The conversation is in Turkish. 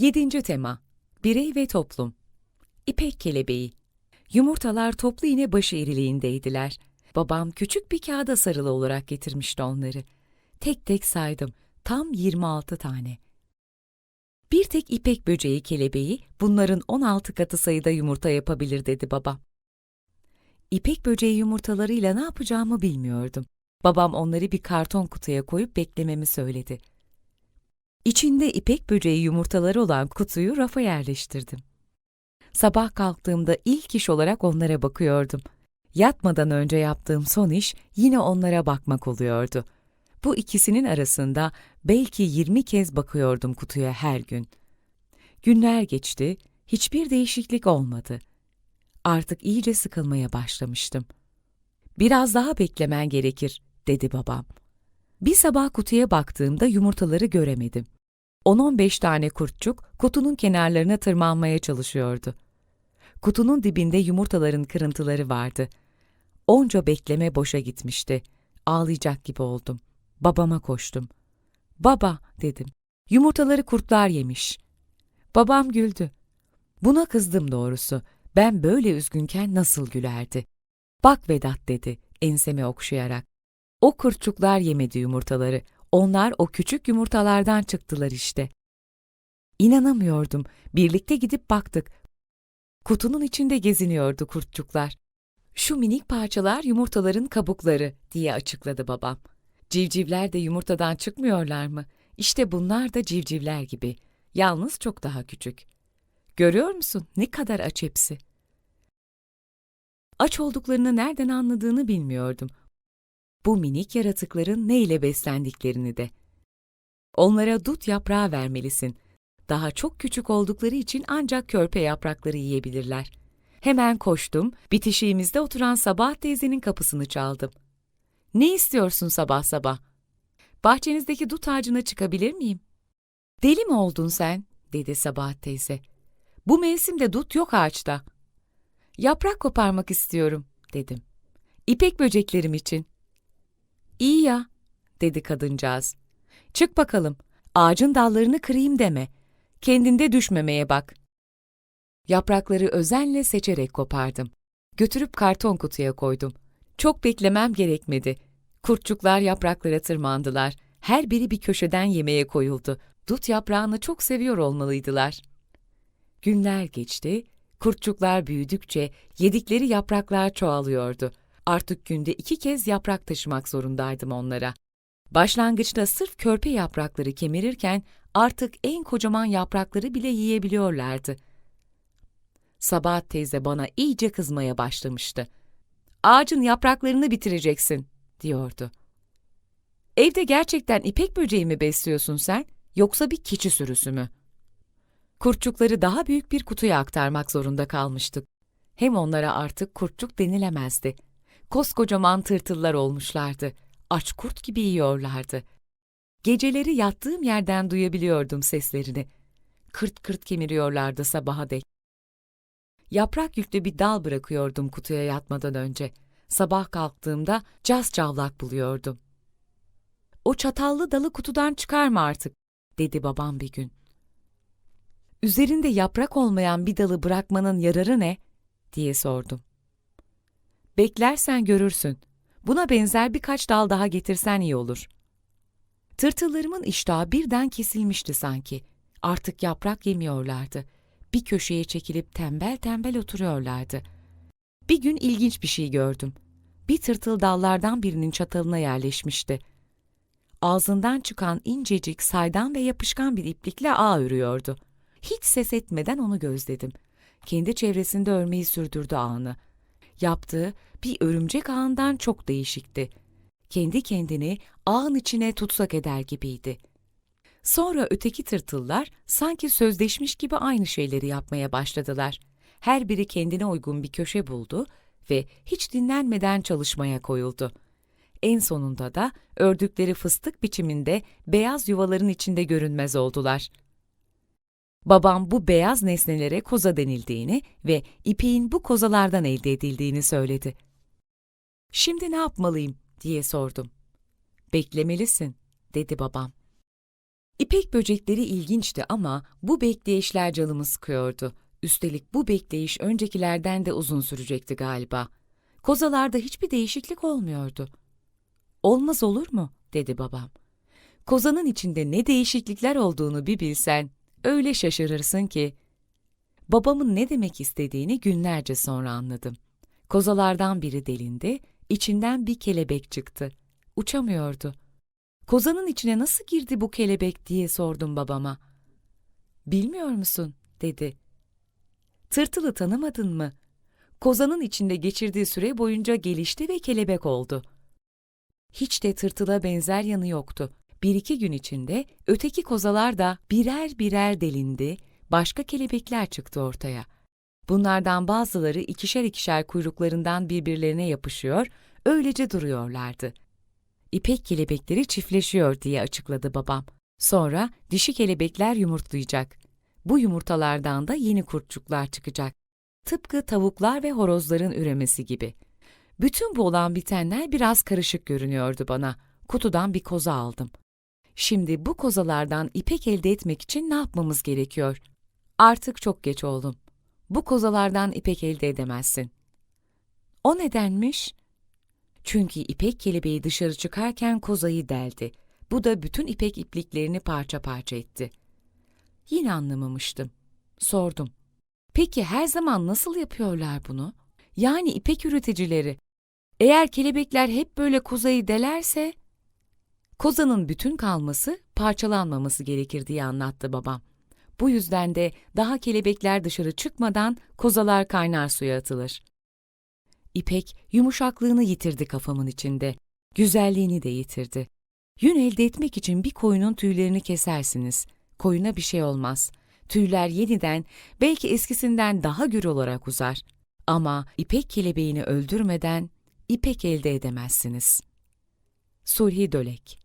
Yedinci tema Birey ve toplum İpek kelebeği Yumurtalar toplu iğne başı iriliğindeydiler. Babam küçük bir kağıda sarılı olarak getirmişti onları. Tek tek saydım. Tam 26 tane. Bir tek ipek böceği kelebeği bunların 16 katı sayıda yumurta yapabilir dedi babam. İpek böceği yumurtalarıyla ne yapacağımı bilmiyordum. Babam onları bir karton kutuya koyup beklememi söyledi. İçinde ipek böceği yumurtaları olan kutuyu rafa yerleştirdim. Sabah kalktığımda ilk iş olarak onlara bakıyordum. Yatmadan önce yaptığım son iş yine onlara bakmak oluyordu. Bu ikisinin arasında belki 20 kez bakıyordum kutuya her gün. Günler geçti, hiçbir değişiklik olmadı. Artık iyice sıkılmaya başlamıştım. Biraz daha beklemen gerekir, dedi babam. Bir sabah kutuya baktığımda yumurtaları göremedim. 10-15 tane kurtçuk kutunun kenarlarına tırmanmaya çalışıyordu. Kutunun dibinde yumurtaların kırıntıları vardı. Onca bekleme boşa gitmişti. Ağlayacak gibi oldum. Babama koştum. Baba, dedim. Yumurtaları kurtlar yemiş. Babam güldü. Buna kızdım doğrusu. Ben böyle üzgünken nasıl gülerdi? Bak Vedat dedi, ensemi okşayarak. O kurtçuklar yemedi yumurtaları. Onlar o küçük yumurtalardan çıktılar işte. İnanamıyordum. Birlikte gidip baktık. Kutunun içinde geziniyordu kurtçuklar. Şu minik parçalar yumurtaların kabukları diye açıkladı babam. Civcivler de yumurtadan çıkmıyorlar mı? İşte bunlar da civcivler gibi. Yalnız çok daha küçük. Görüyor musun ne kadar aç hepsi? Aç olduklarını nereden anladığını bilmiyordum. Bu minik yaratıkların ne ile beslendiklerini de. Onlara dut yaprağı vermelisin. Daha çok küçük oldukları için ancak körpe yaprakları yiyebilirler. Hemen koştum, bitişiğimizde oturan Sabah teyzenin kapısını çaldım. Ne istiyorsun sabah sabah? Bahçenizdeki dut ağacına çıkabilir miyim? Deli mi oldun sen? dedi Sabah teyze. Bu mevsimde dut yok ağaçta. Yaprak koparmak istiyorum, dedim. İpek böceklerim için. İyi ya, dedi kadıncağız. Çık bakalım, ağacın dallarını kırayım deme. Kendinde düşmemeye bak. Yaprakları özenle seçerek kopardım. Götürüp karton kutuya koydum. Çok beklemem gerekmedi. Kurtçuklar yapraklara tırmandılar. Her biri bir köşeden yemeğe koyuldu. Dut yaprağını çok seviyor olmalıydılar. Günler geçti, kurtçuklar büyüdükçe yedikleri yapraklar çoğalıyordu. Artık günde iki kez yaprak taşımak zorundaydım onlara. Başlangıçta sırf körpe yaprakları kemirirken artık en kocaman yaprakları bile yiyebiliyorlardı. Sabahat teyze bana iyice kızmaya başlamıştı. Ağacın yapraklarını bitireceksin, diyordu. Evde gerçekten ipek böceği mi besliyorsun sen, yoksa bir keçi sürüsü mü? Kurtçukları daha büyük bir kutuya aktarmak zorunda kalmıştık. Hem onlara artık kurtçuk denilemezdi. Koskocaman tırtıllar olmuşlardı. Aç kurt gibi yiyorlardı. Geceleri yattığım yerden duyabiliyordum seslerini. Kırt kırt kemiriyorlardı sabaha dek. Yaprak yüklü bir dal bırakıyordum kutuya yatmadan önce. Sabah kalktığımda caz çavlak buluyordum. O çatallı dalı kutudan çıkarma artık, dedi babam bir gün. Üzerinde yaprak olmayan bir dalı bırakmanın yararı ne? diye sordum. Beklersen görürsün. Buna benzer birkaç dal daha getirsen iyi olur. Tırtıllarımın iştahı birden kesilmişti sanki. Artık yaprak yemiyorlardı. Bir köşeye çekilip tembel tembel oturuyorlardı. Bir gün ilginç bir şey gördüm. Bir tırtıl dallardan birinin çatalına yerleşmişti. Ağzından çıkan incecik, saydam ve yapışkan bir iplikle ağ örüyordu. Hiç ses etmeden onu gözledim. Kendi çevresinde örmeyi sürdürdü ağını. Yaptığı bir örümcek ağından çok değişikti. Kendi kendini ağın içine tutsak eder gibiydi. Sonra öteki tırtıllar sanki sözleşmiş gibi aynı şeyleri yapmaya başladılar. Her biri kendine uygun bir köşe buldu ve hiç dinlenmeden çalışmaya koyuldu. En sonunda da ördükleri fıstık biçiminde beyaz yuvaların içinde görünmez oldular. Babam bu beyaz nesnelere koza denildiğini ve ipeğin bu kozalardan elde edildiğini söyledi. Şimdi ne yapmalıyım diye sordum. Beklemelisin, dedi babam. İpek böcekleri ilginçti ama bu bekleyişler canımı sıkıyordu. Üstelik bu bekleyiş öncekilerden de uzun sürecekti galiba. Kozalarda hiçbir değişiklik olmuyordu. Olmaz olur mu? dedi babam. Kozanın içinde ne değişiklikler olduğunu bir bilsen, öyle şaşırırsın ki. Babamın ne demek istediğini günlerce sonra anladım. Kozalardan biri delindi, içinden bir kelebek çıktı. Uçamıyordu. Kozanın içine nasıl girdi bu kelebek diye sordum babama. Bilmiyor musun? dedi. Tırtılı tanımadın mı? Kozanın içinde geçirdiği süre boyunca gelişti ve kelebek oldu. Hiç de tırtıla benzer yanı yoktu. Bir iki gün içinde öteki kozalar da birer birer delindi, başka kelebekler çıktı ortaya. Bunlardan bazıları ikişer ikişer kuyruklarından birbirlerine yapışıyor, öylece duruyorlardı. İpek kelebekleri çiftleşiyor diye açıkladı babam. Sonra dişi kelebekler yumurtlayacak. Bu yumurtalardan da yeni kurtçuklar çıkacak. Tıpkı tavuklar ve horozların üremesi gibi. Bütün bu olan bitenler biraz karışık görünüyordu bana. Kutudan bir koza aldım. Şimdi bu kozalardan ipek elde etmek için ne yapmamız gerekiyor? Artık çok geç oğlum. Bu kozalardan ipek elde edemezsin. O nedenmiş? Çünkü ipek kelebeği dışarı çıkarken kozayı deldi. Bu da bütün ipek ipliklerini parça parça etti. Yine anlamamıştım. Sordum. Peki her zaman nasıl yapıyorlar bunu? Yani ipek üreticileri. Eğer kelebekler hep böyle kozayı delerse, kozanın bütün kalması, parçalanmaması gerekir diye anlattı babam. Bu yüzden de daha kelebekler dışarı çıkmadan kozalar kaynar suya atılır. İpek yumuşaklığını yitirdi kafamın içinde. Güzelliğini de yitirdi. Yün elde etmek için bir koyunun tüylerini kesersiniz. Koyuna bir şey olmaz. Tüyler yeniden, belki eskisinden daha gür olarak uzar. Ama ipek kelebeğini öldürmeden ipek elde edemezsiniz. Sulhi Dölek